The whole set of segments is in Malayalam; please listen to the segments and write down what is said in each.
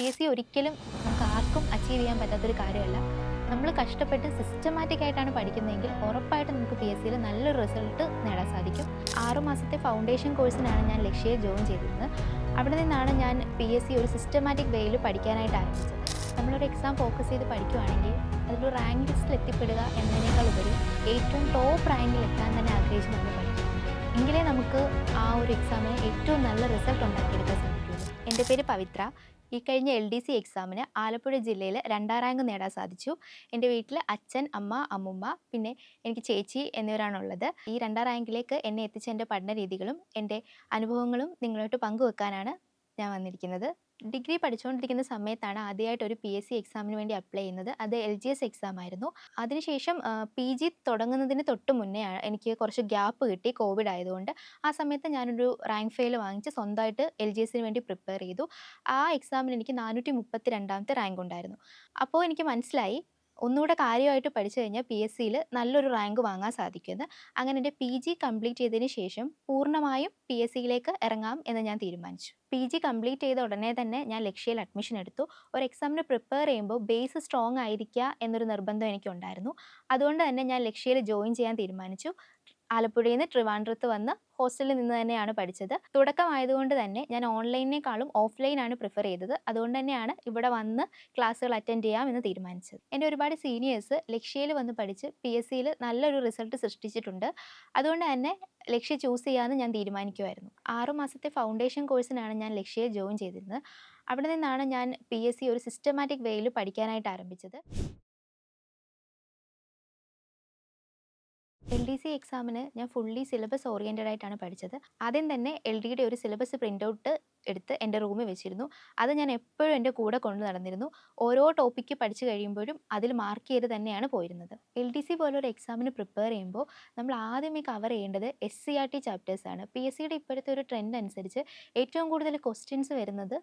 പി എസ് സി ഒരിക്കലും നമുക്ക് ആർക്കും അച്ചീവ് ചെയ്യാൻ പറ്റാത്തൊരു കാര്യമല്ല. നമ്മൾ കഷ്ടപ്പെട്ട് സിസ്റ്റമാറ്റിക് ആയിട്ടാണ് പഠിക്കുന്നതെങ്കിൽ ഉറപ്പായിട്ട് നമുക്ക് പി എസ് സിയിൽ നല്ലൊരു റിസൾട്ട് നേടാൻ സാധിക്കും. ആറുമാസത്തെ ഫൗണ്ടേഷൻ കോഴ്സിനാണ് ഞാൻ ലക്ഷ്യയെ ജോയിൻ ചെയ്തിരുന്നത്. അവിടെ നിന്നാണ് ഞാൻ പി എസ് സി ഒരു സിസ്റ്റമാറ്റിക് വേയിൽ പഠിക്കാനായിട്ട് ആരംഭിച്ചത്. നമ്മളൊരു എക്സാം ഫോക്കസ് ചെയ്ത് പഠിക്കുവാണെങ്കിൽ അതിൽ റാങ്ക് ലിസ്റ്റിൽ എത്തിപ്പെടുക എന്നതിനേക്കാൾ ഉപരി ഏറ്റവും ടോപ്പ് റാങ്കിൽ എത്താൻ തന്നെ ആഗ്രഹിച്ച് നമ്മൾ പഠിക്കും. എങ്കിലേ നമുക്ക് ആ ഒരു എക്സാമിന് ഏറ്റവും നല്ല റിസൾട്ട് ഉണ്ടാക്കിയെടുക്കാൻ സാധിക്കുള്ളൂ. എന്റെ പേര് പവിത്ര. ഈ കഴിഞ്ഞ എൽ ഡി സി എക്സാമിന് ആലപ്പുഴ ജില്ലയിൽ രണ്ടാം റാങ്ക് നേടാൻ സാധിച്ചു. എന്റെ വീട്ടിൽ അച്ഛൻ അമ്മ അമ്മുമ്മ പിന്നെ എനിക്ക് ചേച്ചി എന്നിവരാണുള്ളത്. ഈ രണ്ടാം റാങ്കിലേക്ക് എന്നെ എത്തിച്ച എന്റെ പഠന രീതികളും എന്റെ അനുഭവങ്ങളും നിങ്ങളോട്ട് പങ്കുവെക്കാനാണ് ഞാൻ വന്നിരിക്കുന്നത്. ഡിഗ്രി പഠിച്ചുകൊണ്ടിരിക്കുന്ന സമയത്താണ് ആദ്യമായിട്ട് ഒരു പി എസ് സി എക്സാമിന് വേണ്ടി അപ്ലൈ ചെയ്യുന്നത്. അത് എൽ ജി എസ് എക്സാം ആയിരുന്നു. അതിനുശേഷം പി ജി തുടങ്ങുന്നതിന് തൊട്ട് മുന്നേ എനിക്ക് കുറച്ച് ഗ്യാപ്പ് കിട്ടി കോവിഡ് ആയതുകൊണ്ട്. ആ സമയത്ത് ഞാനൊരു റാങ്ക് ഫെയിൽ വാങ്ങിച്ച് സ്വന്തമായിട്ട് എൽ ജി എസിന് വേണ്ടി പ്രിപ്പയർ ചെയ്തു. ആ എക്സാമിന് എനിക്ക് നാനൂറ്റി മുപ്പത്തി രണ്ടാമത്തെ റാങ്ക് ഉണ്ടായിരുന്നു. അപ്പോൾ എനിക്ക് മനസ്സിലായി ഒന്നുകൂടെ കാര്യമായിട്ട് പഠിച്ചു കഴിഞ്ഞാൽ പി എസ് സിയിൽ നല്ലൊരു റാങ്ക് വാങ്ങാൻ സാധിക്കുന്നത് അങ്ങനെ എന്റെ പി ജി കംപ്ലീറ്റ് ചെയ്തതിന് ശേഷം പൂർണമായും പി എസ് സിയിലേക്ക് ഇറങ്ങാം എന്ന് ഞാൻ തീരുമാനിച്ചു. പി ജി കംപ്ലീറ്റ് ചെയ്ത ഉടനെ തന്നെ ഞാൻ ലക്ഷ്യയിൽ അഡ്മിഷൻ എടുത്തു. ഒരു എക്സാമിന് പ്രിപ്പയർ ചെയ്യുമ്പോൾ ബേസ് സ്ട്രോങ് ആയിരിക്കുക എന്നൊരു നിർബന്ധം എനിക്കുണ്ടായിരുന്നു. അതുകൊണ്ട് തന്നെ ഞാൻ ലക്ഷ്യയിൽ ജോയിൻ ചെയ്യാൻ തീരുമാനിച്ചു. ആലപ്പുഴയിൽ നിന്ന് ട്രിവാൻഡ്രത്ത് വന്ന് ഹോസ്റ്റലിൽ നിന്ന് തന്നെയാണ് പഠിച്ചത്. തുടക്കമായതുകൊണ്ട് തന്നെ ഞാൻ ഓൺലൈനേക്കാളും ഓഫ്ലൈനാണ് പ്രിഫർ ചെയ്തത്. അതുകൊണ്ട് തന്നെയാണ് ഇവിടെ വന്ന് ക്ലാസ്സുകൾ അറ്റൻഡ് ചെയ്യാം എന്ന് തീരുമാനിച്ചത്. എന്റെ ഒരുപാട് സീനിയേഴ്സ് ലക്ഷ്യയിൽ വന്ന് പഠിച്ച് പി എസ് സിയിൽ നല്ലൊരു റിസൾട്ട് സൃഷ്ടിച്ചിട്ടുണ്ട്. അതുകൊണ്ട് തന്നെ ലക്ഷ്യ ചൂസ് ചെയ്യാമെന്ന് ഞാൻ തീരുമാനിക്കുമായിരുന്നു ആറുമാസത്തെ ഫൗണ്ടേഷൻ കോഴ്സിനാണ് ഞാൻ ലക്ഷ്യയെ ജോയിൻ ചെയ്തിരുന്നത്. അവിടെ നിന്നാണ് ഞാൻ പി എസ് സി ഒരു സിസ്റ്റമാറ്റിക് വേയിൽ പഠിക്കാനായിട്ട് ആരംഭിച്ചത്. എൽ ഡി സി എക്സാമിന് ഞാൻ ഫുള്ളി സിലബസ് ഓറിയന്റഡ് ആയിട്ടാണ് പഠിച്ചത്. ആദ്യം തന്നെ എൽ ഡിയുടെ ഒരു സിലബസ് പ്രിന്റ് ഔട്ട് എടുത്ത് എന്റെ റൂമിൽ വെച്ചിരുന്നു. അത് ഞാൻ എപ്പോഴും എന്റെ കൂടെ കൊണ്ടു നടന്നിരുന്നു. ഓരോ ടോപ്പിക്ക് പഠിച്ചു കഴിയുമ്പോഴും അതിൽ മാർക്ക് ചെയ്ത് തന്നെയാണ് പോയിരുന്നത്. എൽ ഡി സി പോലൊരു എക്സാമിന് പ്രിപ്പയർ ചെയ്യുമ്പോൾ നമ്മൾ ആദ്യമേ കവർ ചെയ്യേണ്ടത് എസ് സി ആർ ടി ചാപ്റ്റേഴ്സാണ് പി എസ് സിയുടെ ഇപ്പോഴത്തെ ഒരു ട്രെൻഡ് അനുസരിച്ച് ഏറ്റവും കൂടുതൽ ക്വസ്റ്റ്യൻസ് വരുന്നത്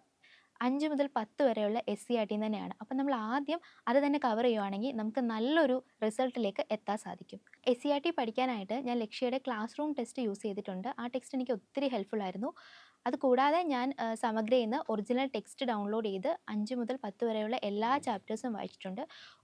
അഞ്ച് മുതൽ പത്ത് വരെയുള്ള എസ് സി ആർ ടി തന്നെയാണ്. അപ്പം നമ്മൾ ആദ്യം അത് തന്നെ കവർ ചെയ്യുവാണെങ്കിൽ നമുക്ക് നല്ലൊരു റിസൾട്ടിലേക്ക് എത്താൻ സാധിക്കും. എസ് സി ആർ ടി പഠിക്കാനായിട്ട് ഞാൻ ലക്ഷ്യയുടെ ക്ലാസ് റൂം ടെസ്റ്റ് യൂസ് ചെയ്തിട്ടുണ്ട്. ആ ടെക്സ്റ്റ് എനിക്ക് ഒത്തിരി ഹെൽപ്ഫുൾ ആയിരുന്നു. അത് കൂടാതെ ഞാൻ സമഗ്ര സമഗ്രയിൽ നിന്ന് ഒറിജിനൽ ടെക്സ്റ്റ് ഡൗൺലോഡ് ചെയ്ത് അഞ്ച് മുതൽ പത്ത് വരെയുള്ള എല്ലാ ചാപ്റ്റേഴ്സും വായിച്ചിട്ടുണ്ട്.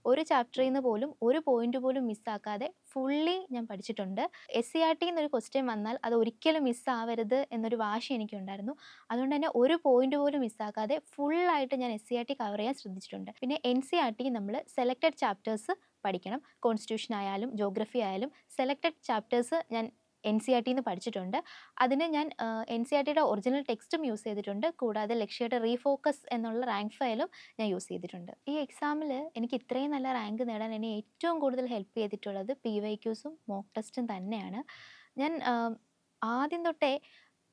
ഒരു ചാപ്റ്ററിൽ നിന്ന് പോലും ഒരു പോയിന്റ് പോലും മിസ്സാക്കാതെ ഫുള്ളി ഞാൻ പഠിച്ചിട്ടുണ്ട്. എസ് സി ആർ ടി എന്നൊരു ക്വസ്റ്റ്യൻ വന്നാൽ അത് ഒരിക്കലും മിസ്സാവരുത് എന്നൊരു വാശി എനിക്കുണ്ടായിരുന്നു. അതുകൊണ്ട് തന്നെ ഒരു പോയിന്റ് പോലും മിസ്സാക്കാതെ ഫുള്ളായിട്ട് ഞാൻ S C R T cover ചെയ്യാൻ ശ്രദ്ധിച്ചിട്ടുണ്ട്. പിന്നെ എൻ സി ആർ ടി നമ്മൾ സെലക്റ്റഡ് ചാപ്റ്റേഴ്സ് പഠിക്കണം. കോൺസ്റ്റിറ്റ്യൂഷൻ ആയാലും ജോഗ്രഫി ആയാലും സെലക്റ്റഡ് ചാപ്റ്റേഴ്സ് ഞാൻ എൻ സി ആർ ടിന്ന് പഠിച്ചിട്ടുണ്ട്. അതിന് ഞാൻ എൻ സി ആർ ടിയുടെ ഒറിജിനൽ ടെക്സ്റ്റും യൂസ് ചെയ്തിട്ടുണ്ട്. കൂടാതെ ലക്ഷ്യയുടെ റീഫോക്കസ് എന്നുള്ള റാങ്ക് ഫയലും ഞാൻ യൂസ് ചെയ്തിട്ടുണ്ട്. ഈ എക്സാമിൽ എനിക്ക് ഇത്രയും നല്ല റാങ്ക് നേടാൻ എന്നെ ഏറ്റവും കൂടുതൽ ഹെൽപ്പ് ചെയ്തിട്ടുള്ളത് പി വൈ ക്യൂസും മോക്ക് ടെസ്റ്റും തന്നെയാണ്. ഞാൻ ആദ്യം തൊട്ടേ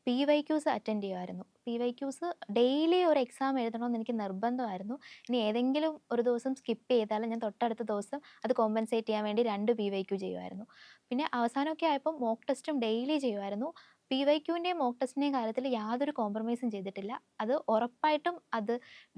പി വൈ ക്യൂസ് അറ്റൻഡ് ചെയ്യുമായിരുന്നു പി വൈ ക്യൂസ് ഡെയിലി ഒരു എക്സാം എഴുതണമെന്ന് എനിക്ക് നിർബന്ധമായിരുന്നു. ഇനി ഏതെങ്കിലും ഒരു ദിവസം സ്കിപ്പ് ചെയ്താലും ഞാൻ തൊട്ടടുത്ത ദിവസം അത് കോമ്പൻസേറ്റ് ചെയ്യാൻ വേണ്ടി രണ്ട് പി വൈ ക്യൂ ചെയ്യുമായിരുന്നു പിന്നെ അവസാനമൊക്കെ ആയപ്പോൾ മോക്ക് ടെസ്റ്റും ഡെയിലി ചെയ്യുമായിരുന്നു പി വൈ ക്യൂവിന്റെയും മോക്ക് ടെസ്റ്റിന്റെയും കാര്യത്തിൽ യാതൊരു കോംപ്രമൈസും ചെയ്തിട്ടില്ല. അത് ഉറപ്പായിട്ടും അത്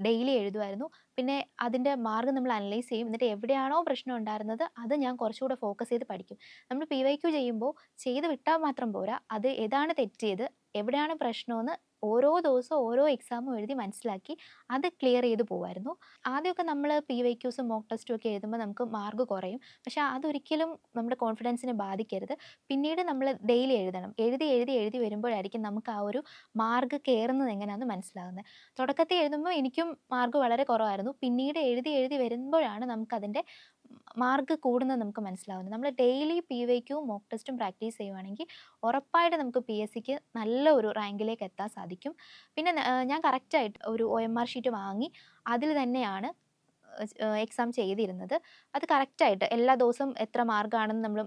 ഡെയിലി എഴുതുമായിരുന്നു. പിന്നെ അതിന്റെ മാർഗം നമ്മൾ അനലൈസ് ചെയ്യും. എന്നിട്ട് എവിടെയാണോ പ്രശ്നം ഉണ്ടായിരുന്നത് അത് ഞാൻ കുറച്ചുകൂടെ ഫോക്കസ് ചെയ്ത് പഠിക്കും. നമ്മൾ പി വൈ ക്യൂ ചെയ്യുമ്പോൾ ചെയ്ത് വിട്ടാൽ മാത്രം പോരാ. അത് ഏതാണ് തെറ്റിയത് എവിടെയാണ് പ്രശ്നമെന്ന് ഓരോ ദിവസവും ഓരോ എക്സാമും എഴുതി മനസ്സിലാക്കി അത് ക്ലിയർ ചെയ്ത് പോകുമായിരുന്നു ആദ്യമൊക്കെ നമ്മൾ പി വൈ ക്യൂസും മോക്ക് ടെസ്റ്റും ഒക്കെ എഴുതുമ്പോൾ നമുക്ക് മാർക്ക് കുറയും. പക്ഷെ അതൊരിക്കലും നമ്മുടെ കോൺഫിഡൻസിനെ ബാധിക്കരുത്. പിന്നീട് നമ്മൾ ഡെയിലി എഴുതണം. എഴുതി എഴുതി എഴുതി വരുമ്പോഴായിരിക്കും നമുക്ക് ആ ഒരു മാർക്ക് കയറുന്നത് എങ്ങനെയാണെന്ന് മനസ്സിലാകുന്നത് തുടക്കത്തിൽ എഴുതുമ്പോൾ എനിക്കും മാർക്ക് വളരെ കുറവായിരുന്നു. പിന്നീട് എഴുതി എഴുതി വരുമ്പോഴാണ് നമുക്കതിന്റെ മാർക്ക് കൂടുന്നത് നമുക്ക് മനസ്സിലാവുന്നത് നമ്മൾ ഡെയിലി പി വൈക്കും മോക്ക് ടെസ്റ്റും പ്രാക്ടീസ് ചെയ്യുവാണെങ്കിൽ ഉറപ്പായിട്ട് നമുക്ക് പി എസ് സിക്ക് നല്ല ഒരു റാങ്കിലേക്ക് എത്താൻ സാധിക്കും. പിന്നെ ഞാൻ കറക്റ്റായിട്ട് ഒരു ഒ എം ആർ ഷീറ്റ് വാങ്ങി അതിൽ തന്നെയാണ് എക്സാം ചെയ്തിരുന്നത്. അത് കറക്റ്റായിട്ട് എല്ലാ ദിവസവും എത്ര മാർക്കാണെന്ന് നമ്മൾ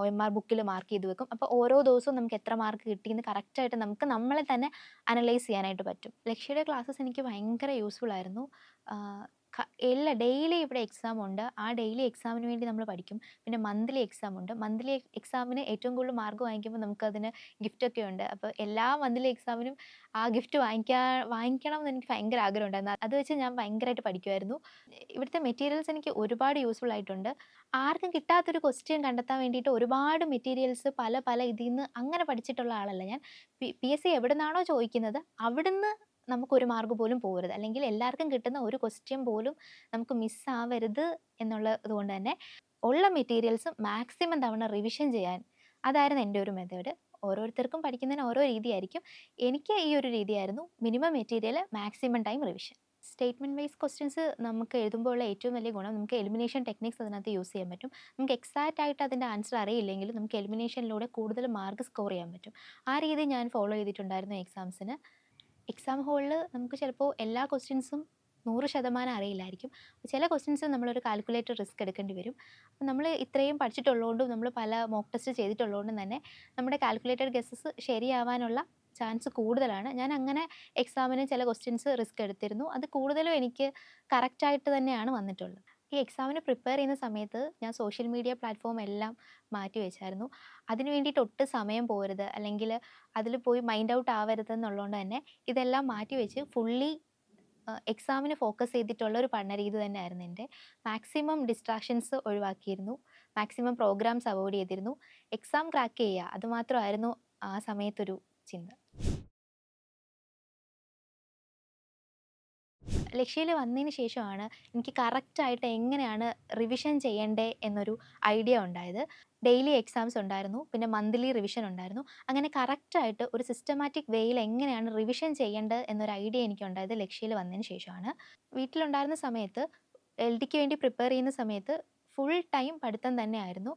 ഒ എം ആർ ബുക്കിൽ മാർക്ക് ചെയ്ത് വെക്കും. അപ്പോൾ ഓരോ ദിവസവും നമുക്ക് എത്ര മാർക്ക് കിട്ടിയെന്ന് കറക്റ്റായിട്ട് നമുക്ക് നമ്മളെ തന്നെ അനലൈസ് ചെയ്യാനായിട്ട് പറ്റും. ലക്ഷ്യയുടെ ക്ലാസ്സസ് എനിക്ക് ഭയങ്കര യൂസ്ഫുൾ ആയിരുന്നു. എല്ലാ ഡെയിലി ഇവിടെ എക്സാം ഉണ്ട്. ആ ഡെയിലി എക്സാമിന് വേണ്ടി നമ്മൾ പഠിക്കും. പിന്നെ മന്ത്ലി എക്സാം ഉണ്ട്. മന്ത്ലി എക്സാമിന് ഏറ്റവും കൂടുതൽ മാർക്ക് വാങ്ങിക്കുമ്പോൾ നമുക്കതിന് ഗിഫ്റ്റൊക്കെ ഉണ്ട്. അപ്പോൾ എല്ലാ മന്ത്ലി എക്സാമിനും ആ ഗിഫ്റ്റ് വാങ്ങിക്കാൻ വാങ്ങിക്കണം എന്ന് എനിക്ക് ഭയങ്കര ആഗ്രഹം ഉണ്ടായിരുന്നു. അത് വെച്ച് ഞാൻ ഭയങ്കരമായിട്ട് പഠിക്കുമായിരുന്നു ഇവിടുത്തെ മെറ്റീരിയൽസ് എനിക്ക് ഒരുപാട് യൂസ്ഫുൾ ആയിട്ടുണ്ട്. ആർക്കും കിട്ടാത്തൊരു ക്വസ്റ്റ്യൻ കണ്ടെത്താൻ വേണ്ടിയിട്ട് ഒരുപാട് മെറ്റീരിയൽസ് പല പല ഇതിൽ നിന്ന് അങ്ങനെ പഠിച്ചിട്ടുള്ള ആളല്ല ഞാൻ. പി എസ് സി എവിടെ നിന്നാണോ ചോദിക്കുന്നത് അവിടുന്ന് നമുക്കൊരു മാർക്ക് പോലും പോകരുത്. അല്ലെങ്കിൽ എല്ലാവർക്കും കിട്ടുന്ന ഒരു ക്വസ്റ്റ്യൻ പോലും നമുക്ക് മിസ്സാവരുത് എന്നുള്ള ഇതുകൊണ്ട് തന്നെ ഉള്ള മെറ്റീരിയൽസ് മാക്സിമം തവണ റിവിഷൻ ചെയ്യാൻ അതായിരുന്നു എന്റെ ഒരു മെത്തേഡ് ഓരോരുത്തർക്കും പഠിക്കുന്നതിന് ഓരോ രീതിയായിരിക്കും. എനിക്ക് ഈ ഒരു രീതിയായിരുന്നു minimum material maximum time revision statement wise questions നമുക്ക് എഴുതുമ്പോൾ ഉള്ള ഏറ്റവും വലിയ ഗുണം നമുക്ക് എലിമിനേഷൻ ടെക്നിക്സ് അതിനകത്ത് യൂസ് ചെയ്യാൻ പറ്റും. നമുക്ക് എക്സാക്റ്റ് ആയിട്ട് അതിന്റെ ആൻസർ അറിയില്ലെങ്കിലും നമുക്ക് എലിമിനേഷനിലൂടെ കൂടുതൽ മാർക്ക് സ്കോർ ചെയ്യാൻ പറ്റും. ആ രീതി ഞാൻ ഫോളോ ചെയ്തിട്ടുണ്ടായിരുന്നു എക്സാംസിന് എക്സാം ഹോളിൽ നമുക്ക് ചിലപ്പോൾ എല്ലാ ക്വസ്റ്റ്യൻസും നൂറ് ശതമാനം അറിയില്ലായിരിക്കും. ചില ക്വസ്റ്റ്യൻസ് നമ്മളൊരു കാൽക്കുലേറ്റർ റിസ്ക് എടുക്കേണ്ടി വരും. അപ്പം നമ്മൾ ഇത്രയും പഠിച്ചിട്ടുള്ളതുകൊണ്ടും നമ്മൾ പല മോക്ക് ടെസ്റ്റ് ചെയ്തിട്ടുള്ളതുകൊണ്ടും തന്നെ നമ്മുടെ കാൽക്കുലേറ്റഡ് ഗസ്സസ് ശരിയാവാനുള്ള ചാൻസ് കൂടുതലാണ്. ഞാൻ അങ്ങനെ എക്സാമിന് ചില ക്വസ്റ്റ്യൻസ് റിസ്ക് എടുത്തിരുന്നു. അത് കൂടുതലും എനിക്ക് കറക്റ്റായിട്ട് തന്നെയാണ് വന്നിട്ടുള്ളത്. ഈ എക്സാമിന് പ്രിപ്പയർ ചെയ്യുന്ന സമയത്ത് ഞാൻ സോഷ്യൽ മീഡിയ പ്ലാറ്റ്ഫോം എല്ലാം മാറ്റി വെച്ചായിരുന്നു. അതിന് വേണ്ടിയിട്ട് ഒട്ട് സമയം പോരുത്. അല്ലെങ്കിൽ അതിൽ പോയി മൈൻഡ് ഔട്ട് ആവരുത് എന്നുള്ളതുകൊണ്ട് തന്നെ ഇതെല്ലാം മാറ്റി വെച്ച് ഫുള്ളി എക്സാമിന് ഫോക്കസ് ചെയ്തിട്ടുള്ള ഒരു പഠന രീതി തന്നെയായിരുന്നു എന്റെ. മാക്സിമം ഡിസ്ട്രാക്ഷൻസ് ഒഴിവാക്കിയിരുന്നു. മാക്സിമം പ്രോഗ്രാംസ് അവോയ്ഡ് ചെയ്തിരുന്നു. എക്സാം ക്രാക്ക് ചെയ്യുക അതുമാത്രമായിരുന്നു ആ സമയത്തൊരു ചിന്ത. ലക്ഷ്യയിൽ വന്നതിന് ശേഷമാണ് എനിക്ക് കറക്റ്റായിട്ട് എങ്ങനെയാണ് റിവിഷൻ ചെയ്യേണ്ടേ എന്നൊരു ഐഡിയ ഉണ്ടായത്. ഡെയിലി എക്സാംസ് ഉണ്ടായിരുന്നു. പിന്നെ മന്ത്ലി റിവിഷൻ ഉണ്ടായിരുന്നു. അങ്ങനെ കറക്റ്റായിട്ട് ഒരു സിസ്റ്റമാറ്റിക് വേയിൽ എങ്ങനെയാണ് റിവിഷൻ ചെയ്യേണ്ടത് എന്നൊരു ഐഡിയ എനിക്ക് ഉണ്ടായത് ലക്ഷ്യയിൽ വന്നതിന് ശേഷമാണ്. വീട്ടിലുണ്ടായിരുന്ന സമയത്ത് എൽ ഡിക്ക് വേണ്ടി പ്രിപ്പയർ ചെയ്യുന്ന സമയത്ത് ഫുൾ ടൈം പഠിത്തം തന്നെയായിരുന്നു.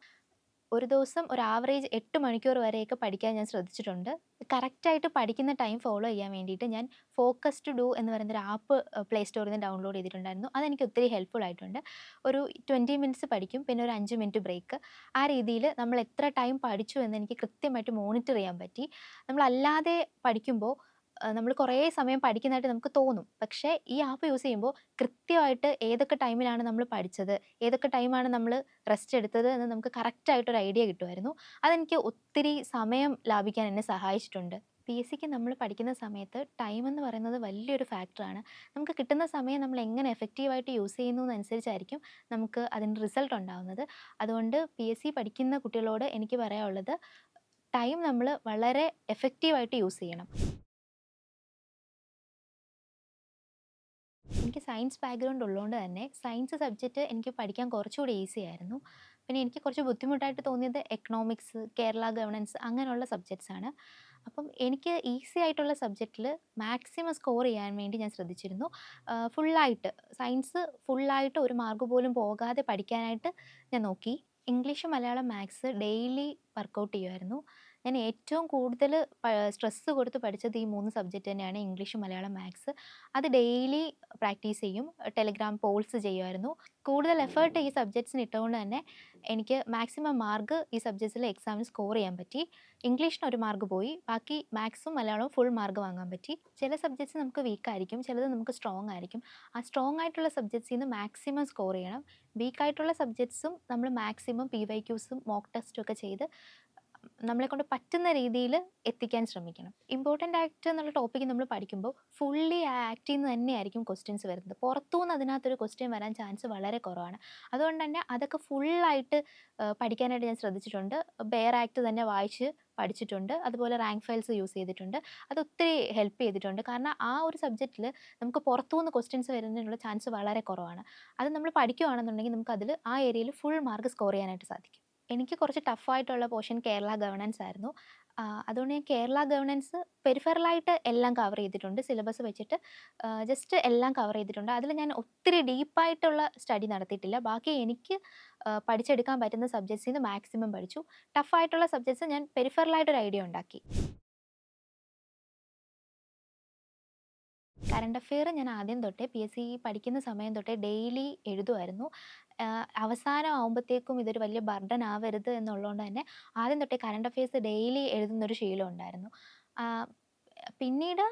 ഒരു ദിവസം ഒരു ആവറേജ് എട്ട് മണിക്കൂർ വരെയൊക്കെ പഠിക്കാൻ ഞാൻ ശ്രദ്ധിച്ചിട്ടുണ്ട്. കറക്റ്റായിട്ട് പഠിക്കുന്ന ടൈം ഫോളോ ചെയ്യാൻ വേണ്ടിയിട്ട് ഞാൻ ഫോക്കസ് ടു ഡു എന്ന് പറയുന്ന ഒരു ആപ്പ് പ്ലേ സ്റ്റോറിൽ നിന്ന് ഡൗൺലോഡ് ചെയ്തിട്ടുണ്ടായിരുന്നു. അതെനിക്ക് ഒത്തിരി ഹെൽപ്ഫുൾ ആയിട്ടുണ്ട്. ഒരു ട്വന്റി മിനിറ്റ്സ് പഠിക്കും പിന്നെ ഒരു അഞ്ച് മിനിറ്റ് ബ്രേക്ക് ആ രീതിയിൽ നമ്മൾ എത്ര ടൈം പഠിച്ചു എന്ന് എനിക്ക് കൃത്യമായിട്ട് മോണിറ്റർ ചെയ്യാൻ പറ്റി. നമ്മളല്ലാതെ പഠിക്കുമ്പോൾ നമ്മൾ കുറേ സമയം പഠിക്കുന്നതായിട്ട് നമുക്ക് തോന്നും. പക്ഷേ ഈ ആപ്പ് യൂസ് ചെയ്യുമ്പോൾ കൃത്യമായിട്ട് ഏതൊക്കെ ടൈമിലാണ് നമ്മൾ പഠിച്ചത് ഏതൊക്കെ ടൈമാണ് നമ്മൾ റെസ്റ്റ് എടുത്തത് എന്ന് നമുക്ക് കറക്റ്റായിട്ടൊരു ഐഡിയ കിട്ടുമായിരുന്നു. അതെനിക്ക് ഒത്തിരി സമയം ലാഭിക്കാൻ എന്നെ സഹായിച്ചിട്ടുണ്ട്. പി എസ് സിക്ക് നമ്മൾ പഠിക്കുന്ന സമയത്ത് ടൈം എന്ന് പറയുന്നത് വലിയൊരു ഫാക്ടറാണ്. നമുക്ക് കിട്ടുന്ന സമയം നമ്മൾ എങ്ങനെ എഫക്റ്റീവായിട്ട് യൂസ് ചെയ്യുന്നു എന്നനുസരിച്ചായിരിക്കും നമുക്ക് അതിന്റെ റിസൾട്ട് ഉണ്ടാകുന്നത് അതുകൊണ്ട് പി എസ് സി പഠിക്കുന്ന കുട്ടികളോട് എനിക്ക് പറയാനുള്ളത് ടൈം നമ്മൾ വളരെ എഫക്റ്റീവായിട്ട് യൂസ് ചെയ്യണം. എനിക്ക് സയൻസ് ബാക്ക്ഗ്രൗണ്ട് ഉള്ളതുകൊണ്ട് തന്നെ സയൻസ് സബ്ജക്റ്റ് എനിക്ക് പഠിക്കാൻ കുറച്ചുകൂടി ഈസി ആയിരുന്നു. പിന്നെ എനിക്ക് കുറച്ച് ബുദ്ധിമുട്ടായിട്ട് തോന്നിയത് എക്കണോമിക്സ് കേരള ഗവർണൻസ് അങ്ങനെയുള്ള സബ്ജക്ട്സ് ആണ്. അപ്പം എനിക്ക് ഈസി ആയിട്ടുള്ള സബ്ജക്റ്റിൽ മാക്സിമം സ്കോർ ചെയ്യാൻ വേണ്ടി ഞാൻ ശ്രദ്ധിച്ചിരുന്നു. ഫുള്ളായിട്ട് സയൻസ് ഫുള്ളായിട്ട് ഒരു മാർക്ക് പോലും പോകാതെ പഠിക്കാനായിട്ട് ഞാൻ നോക്കി. English Malayalam maths daily workout ചെയ്യുമായിരുന്നു. ഞാൻ ഏറ്റവും കൂടുതൽ സ്ട്രെസ്സ് കൊടുത്ത് പഠിച്ചത് ഈ മൂന്ന് സബ്ജക്റ്റ് തന്നെയാണ് ഇംഗ്ലീഷ് മലയാളം മാത്സ്. അത് ഡെയിലി പ്രാക്ടീസ് ചെയ്യും ടെലിഗ്രാം പോൾസ് ചെയ്യുമായിരുന്നു. കൂടുതൽ എഫേർട്ട് ഈ സബ്ജക്ട്സിന് ഇട്ടുകൊണ്ട് തന്നെ എനിക്ക് മാക്സിമം മാർക്ക് ഈ സബ്ജക്ട്സിൽ എക്സാമിന് സ്കോർ ചെയ്യാൻ പറ്റി. ഇംഗ്ലീഷിന് ഒരു മാർക്ക് പോയി ബാക്കി മാത്സും മലയാളവും ഫുൾ മാർക്ക് വാങ്ങാൻ പറ്റി. ചില സബ്ജക്ട്സ് നമുക്ക് വീക്ക് ആയിരിക്കും ചിലത് നമുക്ക് സ്ട്രോങ് ആയിരിക്കും. ആ സ്ട്രോങ് ആയിട്ടുള്ള സബ്ജക്ട്സിൽ നിന്ന് മാക്സിമം സ്കോർ ചെയ്യണം. വീക്കായിട്ടുള്ള സബ്ജക്ട്സും നമ്മൾ മാക്സിമം പി വൈ ക്യൂസും മോക്ക് ടെസ്റ്റും ഒക്കെ ചെയ്ത് നമ്മളെ കൊണ്ട് പറ്റുന്ന രീതിയിൽ എത്തിക്കാൻ ശ്രമിക്കണം. ഇമ്പോർട്ടന്റ് ആക്ട് എന്നുള്ള ടോപ്പിക്ക് നമ്മൾ പഠിക്കുമ്പോൾ ഫുള്ളി ആ ആക്റ്റിൽ നിന്ന് തന്നെയായിരിക്കും ക്വസ്റ്റ്യൻസ് വരുന്നത്. പുറത്തുനിന്ന് അതിനകത്തൊരു ക്വസ്റ്റ്യൻ വരാൻ ചാൻസ് വളരെ കുറവാണ്. അതുകൊണ്ട് തന്നെ അതൊക്കെ ഫുള്ളായിട്ട് പഠിക്കാനായിട്ട് ഞാൻ ശ്രദ്ധിച്ചിട്ടുണ്ട്. ബെയർ ആക്ട് തന്നെ വായിച്ച് പഠിച്ചിട്ടുണ്ട്. അതുപോലെ റാങ്ക് ഫയൽസ് യൂസ് ചെയ്തിട്ടുണ്ട്. അത് ഒത്തിരി ഹെൽപ്പ് ചെയ്തിട്ടുണ്ട്. കാരണം ആ ഒരു സബ്ജക്റ്റിൽ നമുക്ക് പുറത്തുനിന്ന് ക്വസ്റ്റ്യൻസ് വരുന്നതിനുള്ള ചാൻസ് വളരെ കുറവാണ്. അത് നമ്മൾ പഠിക്കുകയാണെന്നുണ്ടെങ്കിൽ നമുക്ക് അതിൽ ആ ഏരിയയിൽ ഫുൾ മാർക്ക് സ്കോർ ചെയ്യാനായിട്ട് സാധിക്കും. എനിക്ക് കുറച്ച് ടഫായിട്ടുള്ള പോർഷൻ കേരള ഗവർണൻസ് ആയിരുന്നു. അതുകൊണ്ട് ഞാൻ കേരള ഗവർണൻസ് പെരിഫറലായിട്ട് എല്ലാം കവർ ചെയ്തിട്ടുണ്ട്. സിലബസ് വെച്ചിട്ട് ജസ്റ്റ് എല്ലാം കവർ ചെയ്തിട്ടുണ്ട്. അതിൽ ഞാൻ ഒത്തിരി ഡീപ്പായിട്ടുള്ള സ്റ്റഡി നടത്തിയിട്ടില്ല. ബാക്കി എനിക്ക് പഠിച്ചെടുക്കാൻ പറ്റുന്ന സബ്ജക്ട്സിൽ നിന്ന് മാക്സിമം പഠിച്ചു. ടഫായിട്ടുള്ള സബ്ജക്ട്സ് ഞാൻ പെരിഫറലായിട്ടൊരു ഐഡിയ ഉണ്ടാക്കി. കറണ്ട് അഫെയർ ഞാൻ ആദ്യം തൊട്ടേ പി എസ് സി പഠിക്കുന്ന സമയം തൊട്ടേ ഡെയിലി എഴുതുമായിരുന്നു അവസാനം ആകുമ്പോഴത്തേക്കും ഇതൊരു വലിയ ബർഡൻ ആവരുത് എന്നുള്ളതുകൊണ്ട് തന്നെ ആദ്യം തൊട്ടേ കറണ്ട് അഫെയർസ് ഡെയിലി എഴുതുന്നൊരു ശീലം ഉണ്ടായിരുന്നു. പിന്നീട്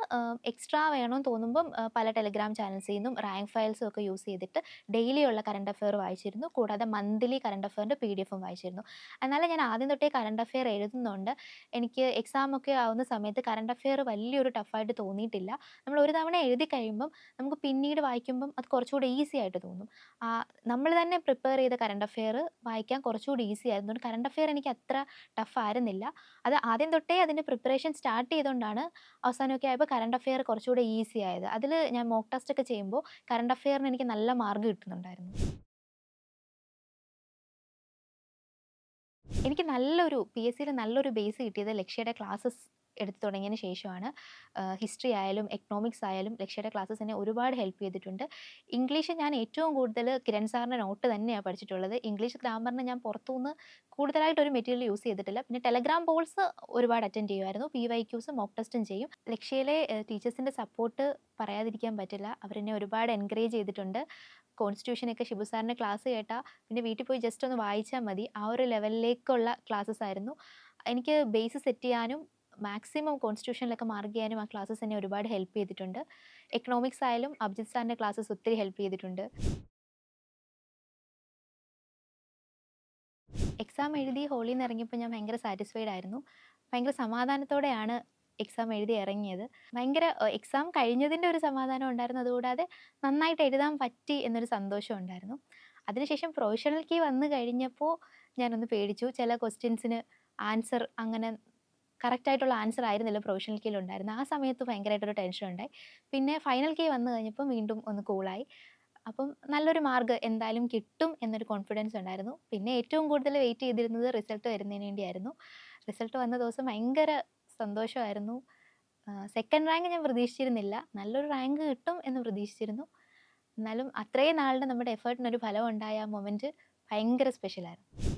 എക്സ്ട്രാ വേണമെന്ന് തോന്നുമ്പം പല ടെലിഗ്രാം ചാനൽസിൽ നിന്നും റാങ്ക് ഫയൽസും ഒക്കെ യൂസ് ചെയ്തിട്ട് ഡെയിലി ഉള്ള കറണ്ട് അഫെയർ വായിച്ചിരുന്നു. കൂടാതെ മന്ത്ലി കറണ്ട് അഫെയറിന്റെ പി ഡി എഫും വായിച്ചിരുന്നു. എന്നാലും ഞാൻ ആദ്യം തൊട്ടേ കറണ്ട് അഫെയർ എഴുതുന്നുണ്ട്. എനിക്ക് എക്സാം ഒക്കെ ആവുന്ന സമയത്ത് കറണ്ട് അഫെയർ വലിയൊരു ടഫായിട്ട് തോന്നിയിട്ടില്ല. നമ്മൾ ഒരു തവണ എഴുതി കഴിയുമ്പം നമുക്ക് പിന്നീട് വായിക്കുമ്പം അത് കുറച്ചുകൂടി ഈസി ആയിട്ട് തോന്നും. നമ്മൾ തന്നെ പ്രിപ്പയർ ചെയ്ത കറണ്ട് അഫെയർ വായിക്കാൻ കുറച്ചുകൂടി ഈസി ആയിരുന്നു കറണ്ട് അഫെയർ എനിക്ക് അത്ര ടഫ് ആയിരുന്നില്ല. അത് ആദ്യം തൊട്ടേ അതിന്റെ പ്രിപ്പറേഷൻ സ്റ്റാർട്ട് ചെയ്തുകൊണ്ടാണ് അവസാനമൊക്കെ ആയപ്പോൾ കറണ്ട് അഫെയർ കുറച്ചുകൂടെ ഈസി ആയത്. അതിൽ ഞാൻ മോക്ക് ടെസ്റ്റ് ഒക്കെ ചെയ്യുമ്പോൾ കറണ്ട് അഫെയറിന് എനിക്ക് നല്ല മാർക്ക് കിട്ടുന്നുണ്ടായിരുന്നു. എനിക്ക് നല്ലൊരു പി എസ് സിയിൽ നല്ലൊരു ബേസ് കിട്ടിയത് ലക്ഷ്യയുടെ ക്ലാസ്സസ് എടുത്തു തുടങ്ങിയതിന് ശേഷമാണ് ഹിസ്റ്ററി ആയാലും എക്കണോമിക്സ് ആയാലും ലക്ഷ്യയുടെ ക്ലാസ്സസ് എന്നെ ഒരുപാട് ഹെൽപ്പ് ചെയ്തിട്ടുണ്ട്. ഇംഗ്ലീഷ് ഞാൻ ഏറ്റവും കൂടുതൽ കിരൺ സാറിന്റെ നോട്ട് തന്നെയാണ് പഠിച്ചിട്ടുള്ളത്. ഇംഗ്ലീഷ് ഗ്രാമറിന് ഞാൻ പുറത്തുനിന്ന് കൂടുതലായിട്ട് ഒരു മെറ്റീരിയൽ യൂസ് ചെയ്തിട്ടില്ല. പിന്നെ ടെലഗ്രാം ബോൾസ് ഒരുപാട് അറ്റൻഡ് ചെയ്യുമായിരുന്നു. പി വൈ ക്യൂസ് മോക്ക് ടെസ്റ്റും ചെയ്യും. ലക്ഷ്യയിലെ ടീച്ചേഴ്സിന്റെ സപ്പോർട്ട് പറയാതിരിക്കാൻ പറ്റില്ല. അവരെന്നെ ഒരുപാട് എൻകറേജ് ചെയ്തിട്ടുണ്ട്. കോൺസ്റ്റിറ്റ്യൂഷനൊക്കെ ഷിബു സാറിന്റെ ക്ലാസ് കേട്ടാൽ പിന്നെ വീട്ടിൽ പോയി ജസ്റ്റ് ഒന്ന് വായിച്ചാൽ മതി. ആ ഒരു ലെവലിലേക്കുള്ള ക്ലാസ്സസ് ആയിരുന്നു. എനിക്ക് ബേസ് സെറ്റ് ചെയ്യാനും മാക്സിമം കോൺസ്റ്റിറ്റ്യൂഷനിലൊക്കെ മാർക്ക് ചെയ്യാനും ആ ക്ലാസ്സസ് എന്നെ ഒരുപാട് ഹെൽപ്പ് ചെയ്തിട്ടുണ്ട്. എക്കണോമിക്സ് ആയാലും അഭിജിത് സാറിന്റെ ക്ലാസ്സസ് ഒത്തിരി ഹെൽപ്പ് ചെയ്തിട്ടുണ്ട്. എക്സാം എഴുതി ഹോളിൽ നിന്ന് ഇറങ്ങിയപ്പോൾ ഞാൻ ഭയങ്കര സാറ്റിസ്ഫൈഡ് ആയിരുന്നു. ഭയങ്കര സമാധാനത്തോടെയാണ് എക്സാം എഴുതി ഇറങ്ങിയത്. ഭയങ്കര എക്സാം കഴിഞ്ഞതിന്റെ ഒരു സമാധാനം ഉണ്ടായിരുന്നു. അതുകൂടാതെ നന്നായിട്ട് എഴുതാൻ പറ്റി എന്നൊരു സന്തോഷം ഉണ്ടായിരുന്നു. അതിനുശേഷം പ്രൊഫഷണൽ കീ വന്നു കഴിഞ്ഞപ്പോൾ ഞാനൊന്ന് പേടിച്ചു. ചില ക്വസ്റ്റ്യൻസിന് ആൻസർ അങ്ങനെ കറക്റ്റായിട്ടുള്ള ആൻസർ ആയിരുന്നില്ല പ്രൊവിഷണൽ കീയിൽ ഉണ്ടായിരുന്നത്. ആ സമയത്ത് ഭയങ്കരമായിട്ടൊരു ടെൻഷൻ ഉണ്ടായി. പിന്നെ ഫൈനൽ കീ വന്നു കഴിഞ്ഞപ്പോൾ വീണ്ടും ഒന്ന് കൂളായി അപ്പം നല്ലൊരു മാർക്ക് എന്തായാലും കിട്ടും എന്നൊരു കോൺഫിഡൻസ് ഉണ്ടായിരുന്നു. പിന്നെ ഏറ്റവും കൂടുതൽ വെയിറ്റ് ചെയ്തിരുന്നത് റിസൾട്ട് വരുന്നതിന് വേണ്ടിയായിരുന്നു. റിസൾട്ട് വന്ന ദിവസം ഭയങ്കര സന്തോഷമായിരുന്നു. സെക്കൻഡ് റാങ്ക് ഞാൻ പ്രതീക്ഷിച്ചിരുന്നില്ല. നല്ലൊരു റാങ്ക് കിട്ടും എന്ന് പ്രതീക്ഷിച്ചിരുന്നു. എന്നാലും അത്രയും നാളുടെ നമ്മുടെ എഫേർട്ടിനൊരു ഫലം ഉണ്ടായ ആ മൊമെന്റ് ഭയങ്കര സ്പെഷ്യലായിരുന്നു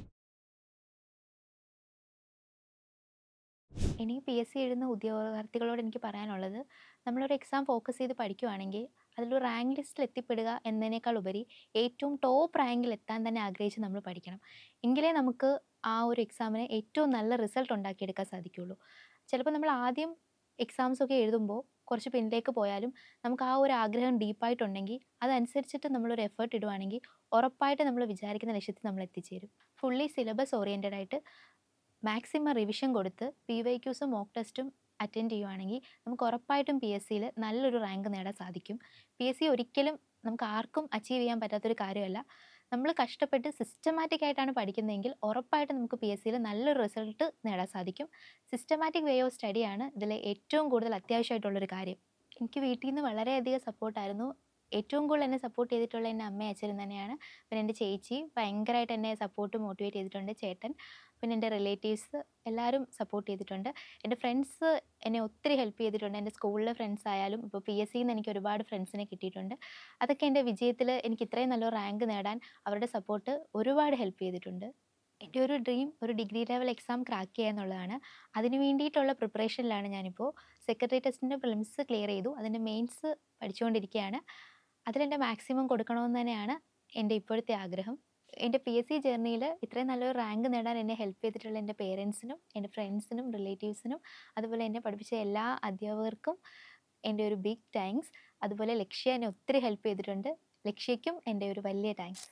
ഇനി പി എസ് സി എഴുതുന്ന ഉദ്യോഗാർത്ഥികളോട് എനിക്ക് പറയാനുള്ളത് നമ്മളൊരു എക്സാം ഫോക്കസ് ചെയ്ത് പഠിക്കുവാണെങ്കിൽ അതിലൊരു റാങ്ക് ലിസ്റ്റിൽ എത്തിപ്പെടുക എന്നതിനേക്കാൾ ഉപരി ഏറ്റവും ടോപ്പ് റാങ്കിൽ എത്താൻ തന്നെ ആഗ്രഹിച്ച് നമ്മൾ പഠിക്കണം. എങ്കിലേ നമുക്ക് ആ ഒരു എക്സാമിന് ഏറ്റവും നല്ല റിസൾട്ട് ഉണ്ടാക്കിയെടുക്കാൻ സാധിക്കുകയുള്ളൂ. ചിലപ്പോൾ നമ്മൾ ആദ്യം എക്സാംസ് ഒക്കെ എഴുതുമ്പോൾ കുറച്ച് പിന്നിലേക്ക് പോയാലും നമുക്ക് ആ ഒരു ആഗ്രഹം ഡീപ്പായിട്ടുണ്ടെങ്കിൽ അതനുസരിച്ചിട്ട് നമ്മളൊരു എഫേർട്ട് ഇടുവാണെങ്കിൽ ഉറപ്പായിട്ട് നമ്മൾ വിചാരിക്കുന്ന ലക്ഷ്യത്തിൽ നമ്മൾ എത്തിച്ചേരും. ഫുള്ളി സിലബസ് ഓറിയന്റഡ് ആയിട്ട് മാക്സിമം റിവിഷൻ കൊടുത്ത് പി വൈ ക്യൂസും മോക്ക് ടെസ്റ്റും അറ്റൻഡ് ചെയ്യുവാണെങ്കിൽ നമുക്ക് ഉറപ്പായിട്ടും പി എസ് സിയിൽ നല്ലൊരു റാങ്ക് നേടാൻ സാധിക്കും. പി എസ് സി ഒരിക്കലും നമുക്ക് ആർക്കും അച്ചീവ് ചെയ്യാൻ പറ്റാത്തൊരു കാര്യമല്ല. നമ്മൾ കഷ്ടപ്പെട്ട് സിസ്റ്റമാറ്റിക് ആയിട്ടാണ് പഠിക്കുന്നതെങ്കിൽ ഉറപ്പായിട്ട് നമുക്ക് പി എസ് സിയിൽ നല്ലൊരു റിസൾട്ട് നേടാൻ സാധിക്കും. സിസ്റ്റമാറ്റിക് വേ ഓഫ് സ്റ്റഡിയാണ് ഇതിലെ ഏറ്റവും കൂടുതൽ അത്യാവശ്യമായിട്ടുള്ളൊരു കാര്യം. എനിക്ക് വീട്ടിൽ നിന്ന് വളരെയധികം സപ്പോർട്ടായിരുന്നു ഏറ്റവും കൂടുതൽ എന്നെ സപ്പോർട്ട് ചെയ്തിട്ടുള്ള എന്റെ അമ്മയും അച്ഛനും തന്നെയാണ്. പിന്നെ എന്റെ ചേച്ചി ഭയങ്കരമായിട്ട് എന്നെ സപ്പോർട്ട് മോട്ടിവേറ്റ് ചെയ്തിട്ടുണ്ട് ചേട്ടൻ പിന്നെ എന്റെ റിലേറ്റീവ്സ് എല്ലാവരും സപ്പോർട്ട് ചെയ്തിട്ടുണ്ട്. എന്റെ ഫ്രണ്ട്സ് എന്നെ ഒത്തിരി ഹെൽപ്പ് ചെയ്തിട്ടുണ്ട്. എന്റെ സ്കൂളിലെ ഫ്രണ്ട്സ് ആയാലും ഇപ്പോൾ പി എസ് സിയിൽ നിന്ന് എനിക്ക് ഒരുപാട് ഫ്രണ്ട്സിനെ കിട്ടിയിട്ടുണ്ട്. അതൊക്കെ എന്റെ വിജയത്തിൽ എനിക്ക് ഇത്രയും നല്ല റാങ്ക് നേടാൻ അവരുടെ സപ്പോർട്ട് ഒരുപാട് ഹെൽപ്പ് ചെയ്തിട്ടുണ്ട്. എന്റെ ഒരു ഡ്രീം ഒരു ഡിഗ്രി ലെവൽ എക്സാം ക്രാക്ക് ചെയ്യുക എന്നുള്ളതാണ്. അതിന് വേണ്ടിയിട്ടുള്ള പ്രിപ്പറേഷനിലാണ് ഞാനിപ്പോൾ സെക്രട്ടറി ടെസ്റ്റിന്റെ പ്രിലിംസ് ക്ലിയർ ചെയ്തു. അതിന്റെ മെയിൻസ് പഠിച്ചുകൊണ്ടിരിക്കുകയാണ് അതിലെന്റെ മാക്സിമം കൊടുക്കണമെന്ന് തന്നെയാണ് എന്റെ ഇപ്പോഴത്തെ ആഗ്രഹം. എന്റെ പി എസ് സി ജേർണിയിൽ ഇത്രയും നല്ലൊരു റാങ്ക് നേടാൻ എന്നെ ഹെൽപ്പ് ചെയ്തിട്ടുള്ള എന്റെ പേരൻസിനും എന്റെ ഫ്രണ്ട്സിനും റിലേറ്റീവ്സിനും അതുപോലെ എന്നെ പഠിപ്പിച്ച എല്ലാ അധ്യാപകർക്കും എന്റെ ഒരു ബിഗ് താങ്ക്സ്. അതുപോലെ ലക്ഷ്യ എന്നെ ഒത്തിരി ഹെൽപ്പ് ചെയ്തിട്ടുണ്ട്. ലക്ഷ്യയ്ക്കും എന്റെ ഒരു വലിയ താങ്ക്സ്.